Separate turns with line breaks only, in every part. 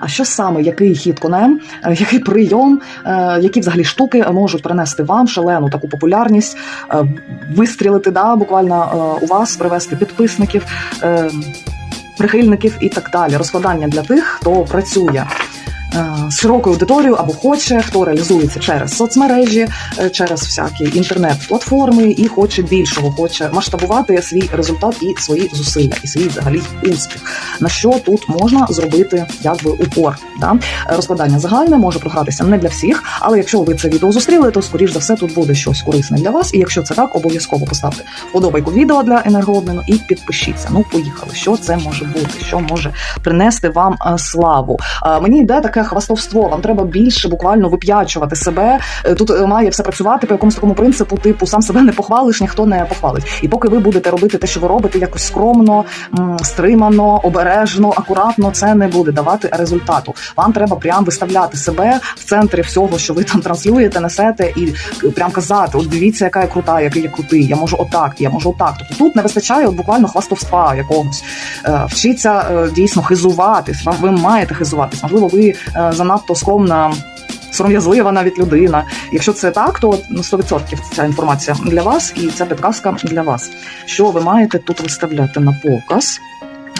А що саме, який хід конем, е, який прийом, е, які взагалі штуки можуть принести вам шалену таку популярність, е, вистрілити да, буквально у вас, привести підписників, прихильників і так далі. Розкладання для тих, хто працює. Е, З широкою аудиторією або хоче, хто реалізується через соцмережі, е, через всякі інтернет-платформи і хоче більшого, хоче масштабувати свій результат і свої зусилля, і свій взагалі успіх. На що тут можна зробити якби упор? Да? Розкладання загальне може програтися не для всіх, але якщо ви це відео зустріли, то скоріш за все тут буде щось корисне для вас. І якщо це так, обов'язково поставте вподобайку відео для енергообміну і підпишіться. Ну, поїхали. Що це може бути? Що може принести вам е, славу? Мені йде таке хвастовство. Вам треба більше буквально вип'ячувати себе. Е, Тут е, має все працювати по якомусь такому принципу, типу сам себе не похвалиш, ніхто не похвалить. І поки ви будете робити те, що ви робите, якось скромно, стримано, обережно, акуратно, це не буде давати результату. Вам треба прям виставляти себе в центрі всього, що ви там транслюєте, несете, і прям казати: от дивіться, яка я крута, який я крутий, я можу отак, я можу отак. Тобто тут не вистачає от буквально хвастовства якогось. Е, Вчіться е, дійсно хизуватись. Ви маєте хизуватись. Можливо, ви е, занадто скромна. Сором'язлива навіть людина. Якщо це так, то ну, 100% ця інформація для вас і ця підказка для вас. Що ви маєте тут виставляти на показ?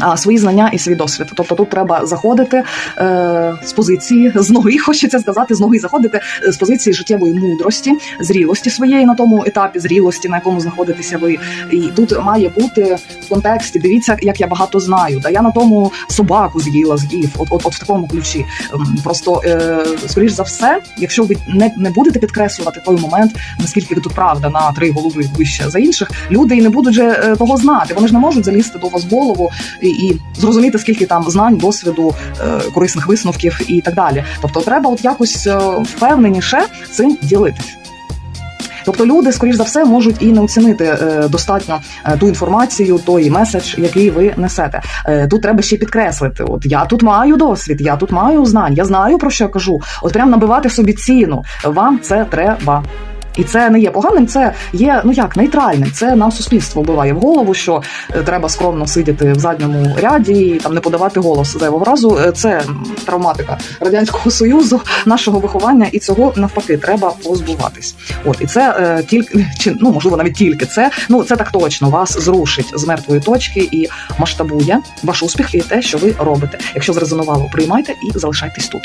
А, свої знання і свій досвід. Тобто тут треба заходити е, з позиції з ноги, хочеться сказати, з ноги заходити е, з позиції життєвої мудрості, зрілості своєї на тому етапі зрілості, на якому знаходитеся ви. І тут має бути в контексті. Дивіться, як я багато знаю. Да я на тому собаку з'їла, з'їв. От, от, от в такому ключі. Ем, Просто е, скоріш за все, якщо ви не, не будете підкреслювати той момент, наскільки ви тут правда на три голови вище за інших, люди і не будуть же е, того знати. Вони ж не можуть залізти до вас в голову і, і зрозуміти, скільки там знань, досвіду, е, корисних висновків і так далі. Тобто, треба от якось е, впевненіше цим ділитись. Тобто люди, скоріш за все, можуть і не оцінити е, достатньо ту інформацію, той меседж, який ви несете. Тут треба ще підкреслити: от я тут маю досвід, я тут маю знань, я знаю про що я кажу. От прям набивати собі ціну. Вам це треба. І це не є поганим, це є ну як нейтральним. Це нам суспільство вбиває в голову, що е, треба скромно сидіти в задньому ряді і там не подавати голос зайвого разу. Е, Це травматика радянського союзу, нашого виховання, і цього навпаки треба позбуватись. От і це е, тільки чи ну можливо навіть тільки це. Ну це так точно вас зрушить з мертвої точки і масштабує ваш успіх і те, що ви робите. Якщо зрезонувало, приймайте і залишайтесь тут.